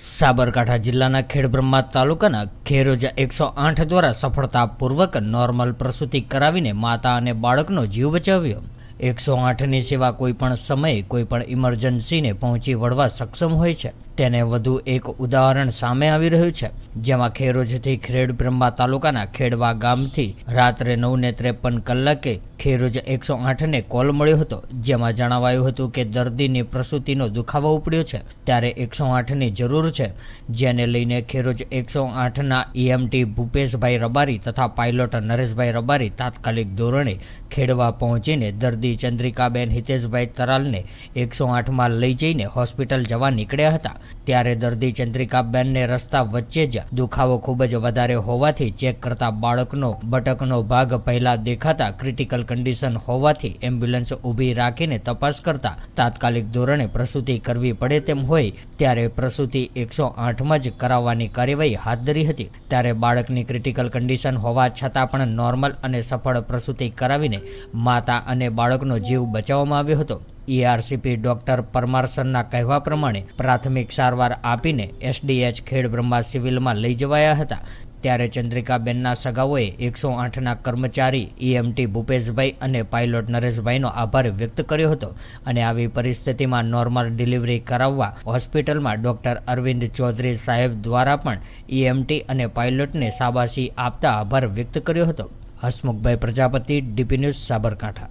સાબરકાંઠા જિલ્લાના ખેડબ્રહ્મા તાલુકાના ખેરોજા એકસો આઠ દ્વારા સફળતાપૂર્વક નોર્મલ પ્રસૂતિ કરાવીને માતા અને બાળકનો જીવ બચાવ્યો. એકસો આઠની સેવા કોઈપણ સમયે કોઈપણ ઇમરજન્સીને પહોંચી વળવા સક્ષમ હોય છે. તેને વધુ એક ઉદાહરણ સામે આવી રહ્યું છે. જેમાં ખેરોજથી ખેડબ્રહ્મા તાલુકાના ખેડવા ગામથી રાત્રે નવને ત્રેપન કલાકે ખેરોજ એકસો આઠને કોલ મળ્યો હતો, જેમાં જણાવાયું હતું કે દર્દીની પ્રસૂતિનો દુખાવો ઉપડ્યો છે. ત્યારે એકસો આઠની જરૂર છે, જેને લઈને ખેરોજ એકસો આઠના ઈએમટી ભૂપેશભાઈ રબારી તથા પાયલોટ નરેશભાઈ રબારી તાત્કાલિક ધોરણે ખેડવા પહોંચીને દર્દી ચંદ્રિકાબેન હિતેશભાઈ તરાલને એકસો આઠમાં લઈ જઈને હોસ્પિટલ જવા નીકળ્યા હતા. ત્યારે દર્દી ચંદ્રિકાબેનને રસ્તા વચ્ચે જ દુખાવો ખૂબ જ વધારે હોવાથી ચેક કરતા બાળકનો બટકનો ભાગ પહેલા દેખાતા ક્રિટિકલ કન્ડિશન હોવાથી એમ્બ્યુલન્સ ઊભી રાખીને તપાસ કરતા તાત્કાલિક ધોરણે પ્રસૂતિ કરવી પડે તેમ હોય ત્યારે પ્રસૂતિ એકસો આઠમાં જ કરાવવાની કાર્યવાહી હાથ ધરી હતી. ત્યારે બાળકની ક્રિટિકલ કન્ડિશન હોવા છતાં પણ નોર્મલ અને સફળ પ્રસૂતિ કરાવીને માતા અને બાળકનો જીવ બચાવવામાં આવ્યો હતો. ઈઆરસીપી ડોક્ટર પરમાર સરના કહેવા પ્રમાણે પ્રાથમિક સારવાર આપીને એસડીએચ ખેડબ્રહ્મા સિવિલમાં લઈ જવાયા હતા. ત્યારે ચંદ્રિકાબેનના સગાઓએ એકસો આઠના કર્મચારી ઈએમટી ભૂપેશભાઈ અને પાયલોટ નરેશભાઈનો આભાર વ્યક્ત કર્યો હતો અને આવી પરિસ્થિતિમાં નોર્મલ ડિલિવરી કરાવવા હોસ્પિટલમાં ડોક્ટર અરવિંદ ચૌધરી સાહેબ દ્વારા પણ ઈએમટી અને પાયલોટને શાબાશી આપતા આભાર વ્યક્ત કર્યો હતો. Hasmukhbhai Prajapati, DP news Sabarkantha.